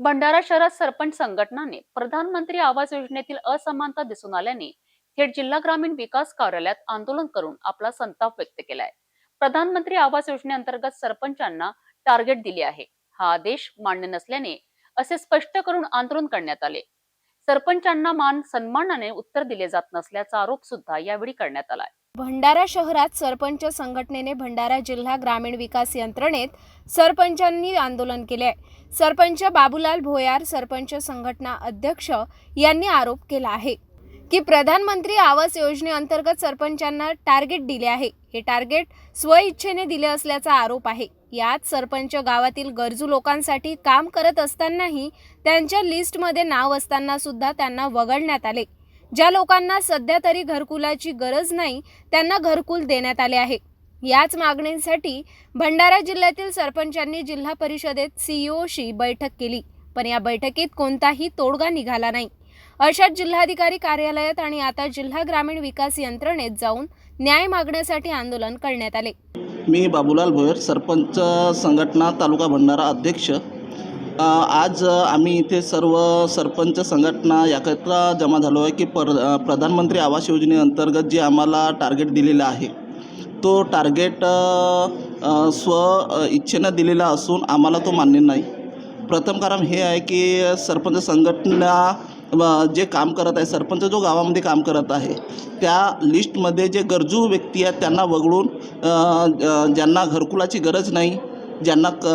भंडारा शहरात सरपंच संघटनाने प्रधानमंत्री आवास योजनेतील असमानता दिसून आल्याने थेट जिल्हा ग्रामीण विकास कार्यालयात आंदोलन करून आपला संताप व्यक्त केलाय. प्रधानमंत्री आवास योजनेअंतर्गत सरपंचांना टार्गेट दिले आहे. हा आदेश मान्य नसल्याने असे स्पष्ट करून आंदोलन करण्यात आले. सरपंचांना मान सन्मानाने उत्तर दिले जात नसल्याचा आरोप सुद्धा यावेळी करण्यात आलाय. भंडारा शहरात सरपंच संघटनेने भंडारा जिल्हा ग्रामीण विकास यंत्रणेत सरपंचांनी आंदोलन केले आहे सरपंच बाबूलाल भोयार सरपंच संघटना अध्यक्ष यांनी आरोप केला आहे की प्रधानमंत्री आवास योजनेअंतर्गत सरपंचांना टार्गेट दिले आहे. हे टार्गेट स्वइच्छेने दिले असल्याचा आरोप आहे. यात सरपंच गावातील गरजू लोकांसाठी काम करत असतानाही त्यांच्या लिस्टमध्ये नाव असताना सुद्धा त्यांना वगळण्यात आले. ज्या लोकांना सध्या तरी घरकुलाची गरज नाही त्यांना घरकुल देण्यात आले आहे. याच मागणीसाठी भंडारा जिल्ह्यातील सरपंचांनी जिल्हा परिषदेत सीईओशी बैठक केली पण या बैठकीत कोणताही तोडगा निघाला नाही. अशात जिल्हाधिकारी कार्यालयात आणि आता जिल्हा ग्रामीण विकास यंत्रणेत जाऊन न्याय मागण्यासाठी आंदोलन करण्यात आले. मी बाबूलाल भोयर सरपंच संघटना तालुका भंडारा अध्यक्ष. आज आम्ही इथे सर्व सरपंच संघटना याकरता जमा झालो आहे की पर प्रधानमंत्री आवास योजनेअंतर्गत जे आम्हाला टार्गेट दिलेलं आहे तो टार्गेट स्व इच्छेनं दिलेला असून आम्हाला तो मान्य नाही. प्रथम कारण हे आहे की सरपंच संघटना जे काम करत आहे सरपंच जो गावामध्ये काम करत आहे त्या लिस्टमध्ये जे गरजू व्यक्ती आहेत त्यांना वगळून ज्यांना घरकुलाची गरज नाही ज्यांना क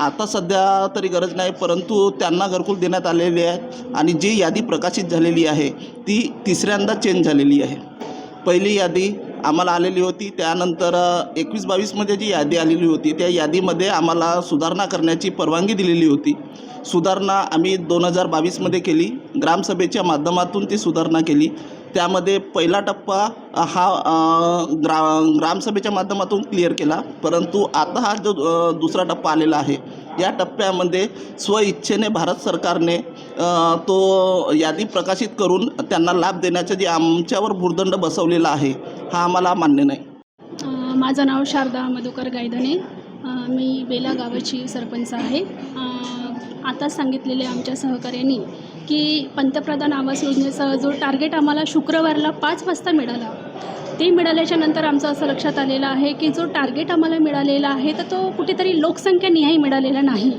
आता सध्या तरी गरज नाही परंतु त्यांना घरकुल देण्यात आलेले आहे आणि जी यादी प्रकाशित झालेली आहे ती तिसऱ्यांदा चेंज झालेली आहे. पहिली यादी आम्हाला आलेली होती त्यानंतर एकवीस बावीसमध्ये जी यादी आलेली होती त्या यादीमध्ये आम्हाला सुधारणा करण्याची परवानगी दिलेली होती. सुधारणा आम्ही दोन हजार बावीसमध्ये केली ग्रामसभेच्या माध्यमातून ती सुधारणा केली. त्यामध्ये पहिला टप्पा हा ग्रा ग्रामसभेच्या माध्यमातून क्लिअर केला. परंतु आता हा जो दुसरा टप्पा आलेला आहे या टप्प्यामध्ये स्वइच्छेने भारत सरकारने तो यादी प्रकाशित करून त्यांना लाभ देण्याचं जे आमच्यावर भुर्दंड बसवलेला आहे हा आम्हाला मान्य नाही. माझं नाव शारदा मधुकर गायधने. मी बेला गावाची सरपंच आहे. आता सांगितलेले आमच्या सहकाऱ्यांनी की पंतप्रधान आवास योजनेचा जो टार्गेट आम्हाला शुक्रवारला पाच वाजता मिळाला ते मिळाल्याच्या नंतर आमचं असं लक्षात आलेलं आहे की जो टार्गेट आम्हाला मिळालेला आहे तर तो कुठेतरी लोकसंख्या निहाय मिळालेला नाही.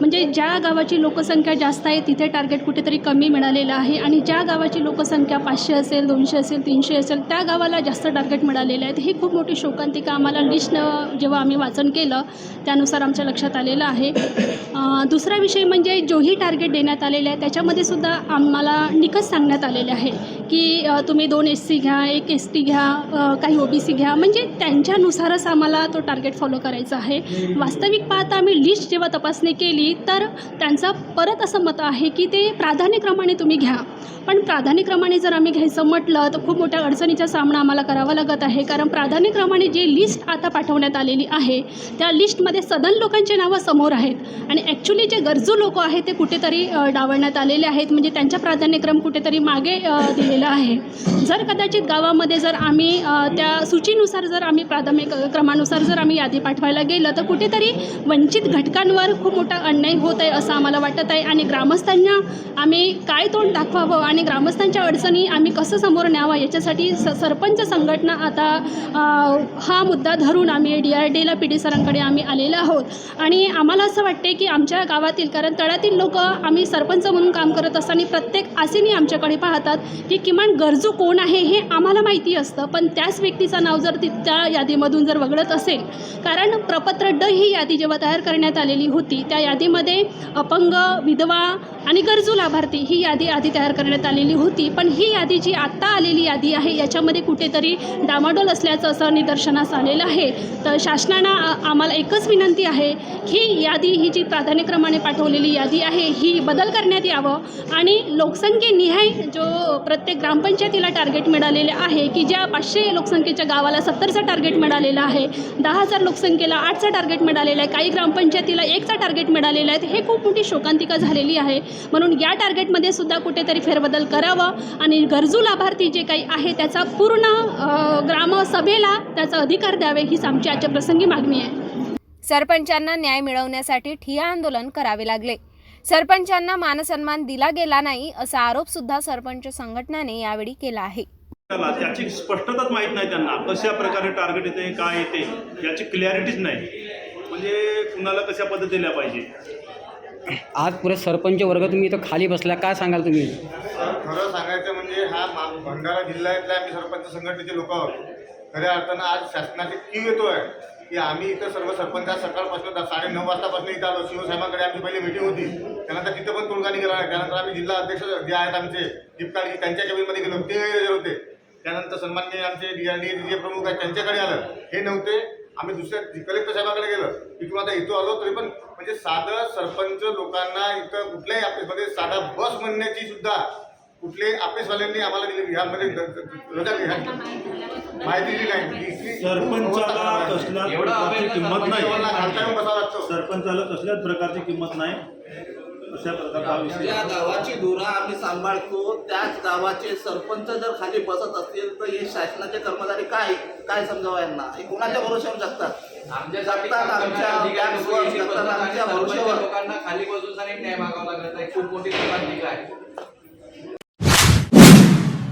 म्हणजे ज्या गावाची लोकसंख्या जास्त आहे तिथे टार्गेट कुठेतरी कमी मिळालेलं आहे. आणि ज्या गावाची लोकसंख्या पाचशे असेल दोनशे असेल तीनशे असेल त्या गावाला जास्त टार्गेट मिळालेलं आहे ही खूप मोठी शोकांतिका आम्हाला लिस्ट जेव्हा आम्ही वाचन केलं त्यानुसार आमच्या लक्षात आलेलं आहे. दुसरा विषय म्हणजे जोही टार्गेट देण्यात आलेला आहे त्याच्यामध्ये सुद्धा आम्हाला निकष सांगण्यात आलेले आहे. की तुम्ही दोन एस सी घ्या एक एस टी घ्या काही ओ बी सी घ्या. म्हणजे त्यांच्यानुसारच आम्हाला तो टार्गेट फॉलो करायचा आहे. वास्तविक पाहता आम्ही लिस्ट जेव्हा तपासणी केली तर त्यांचा परत असं मत आहे की ते प्राधान्यक्रमाने तुम्ही घ्या. पण प्राधान्यक्रमाने जर आम्ही घ्यायचं म्हटलं तर खूप मोठ्या अडचणीचा सामना आम्हाला करावा लागत आहे. कारण प्राधान्यक्रमाने जी लिस्ट आता पाठवण्यात आलेली आहे त्या लिस्टमध्ये सदन लोकांची नावं समोर आहेत. आणि ॲक्च्युली जे गरजू लोक आहेत ते कुठेतरी डावळण्यात आलेले आहेत. म्हणजे त्यांचा प्राधान्यक्रम कुठेतरी मागे दिलेले केलेलं आहे. जर कदाचित गावामध्ये जर आम्ही त्या सूचीनुसार जर आम्ही प्राथमिक क्रमानुसार जर आम्ही यादी पाठवायला गेलं तर कुठेतरी वंचित घटकांवर खूप मोठा अन्याय होत आहे असं आम्हाला वाटत आहे. आणि ग्रामस्थांना आम्ही काय तोंड दाखवावं आणि ग्रामस्थांच्या अडचणी आम्ही कसं समोर न्यावं याच्यासाठी स सरपंच संघटना आता हा मुद्दा धरून आम्ही डी आर डीला पी डी सरांकडे आम्ही आलेलो आहोत. आणि आम्हाला असं वाटते की आमच्या गावातील कारण तळातील लोक आम्ही सरपंच म्हणून काम करत असताना प्रत्येक आसेनी आमच्याकडे पाहतात की किमान गरजू कोण आहे हे आम्हाला माहिती असतं पण त्याच व्यक्तीचं नाव जर ती त्या यादीमधून जर वगळत असेल कारण प्रपत्र ड ही यादी जेव्हा तयार करण्यात आलेली होती त्या यादीमध्ये अपंग विधवा आणि गरजू लाभार्थी ही यादी आधी तयार करण्यात आलेली होती पण ही यादी जी आत्ता आलेली यादी आहे याच्यामध्ये कुठेतरी डामाडोल असल्याचं असं निदर्शनास आलेलं आहे. तर शासनानं आम्हाला एकच विनंती आहे ही यादी ही जी प्राधान्यक्रमाने पाठवलेली यादी आहे ही बदल करण्यात यावं आणि लोकसंख्येनिहाय जो प्रत्येक ग्रामपंचायतीला टार्गेट मिळालेले आहे की ज्या पाचशे लोकसंख्येच्या गावाला सत्तरचं टार्गेट मिळालेलं आहे दहा हजार लोकसंख्येला आठचं टार्गेट मिळालेलं आहे काही ग्रामपंचायतीला एकचा टार्गेट मिळालेलं आहे हे खूप मोठी शोकांतिका झालेली आहे. म्हणून या टार्गेटमध्ये सुद्धा कुठेतरी फेरबदल करावा आणि गरजू लाभार्थी जे काही आहे त्याचा पूर्ण ग्रामसभेला त्याचा अधिकार द्यावे हीच आमची आजच्या प्रसंगी मागणी आहे. सरपंचांना न्याय मिळवण्यासाठी ठिया आंदोलन करावे लागले. सरपंचांना मानसन्मान दिला गेला नाही असा आरोप सुद्धा सरपंच संघटनाने यावेळी केला आहे. त्याला त्याची स्पष्टताच माहीत नाही त्यांना. कशा प्रकारे टार्गेट येते काय येते याची क्लॅरिटीच नाही. म्हणजे कुणाला कशा पद्धती दिल्या पाहिजे? आज पुरे सरपंच वर्ग तुम्ही इथं खाली बसला काय सांगाल तुम्ही? तर खरं सांगायचं म्हणजे हा मा भंडारा जिल्ह्यातल्या आम्ही सरपंच संघटनेचे लोक आहोत. खऱ्या अर्थानं आज शासनाचे क्यू येतो आहे की आम्ही इथं सर्व सरपंच सकाळपासून साडे नऊ वाजतापासून इथं आलो. शिवसाहेबांकडे आमची पहिली मिटिंग होती. त्यानंतर तिथं पण तोडगा निघाला त्यानंतर आम्ही जिल्हा अध्यक्ष जे आहेत आमचे दीपकाळजी त्यांच्या केबिनमध्ये गेलो. ते होते. त्यानंतर सन्मान्य आमचे डी आर डी जे प्रमुख आहेत त्यांच्याकडे आलं. हे नव्हते. आम्ही दुसऱ्या कलेक्टर साहेबांकडे गेलो. इथून आता इथं आलो तरी पण म्हणजे साधं सरपंच लोकांना इथं कुठल्याही ऑफिसमध्ये साधा बस म्हणण्याची सुद्धा कुठल्याही ऑफिसवाल्यांनी आम्हाला दिली रजा दिली- माहिती दिली नाही. सरपंचाला प्रकारची किंमत नाही. सरपंचाला कसल्याच प्रकारची किंमत नाही? अशा प्रकारचा विषय ज्या. गावाची धुरा आम्ही सांभाळतो त्याच गावाचे सरपंच जर खाली बसत असतील तर हे शासनाचे कर्मचारी काय? काय समजावं यांना? हे कोणाच्या भरोश्यावर जगतात? आमच्यासाठी जगतात आमच्या आमच्या भरोश्यावर. लोकांना खाली बसून खूप मोठी आहे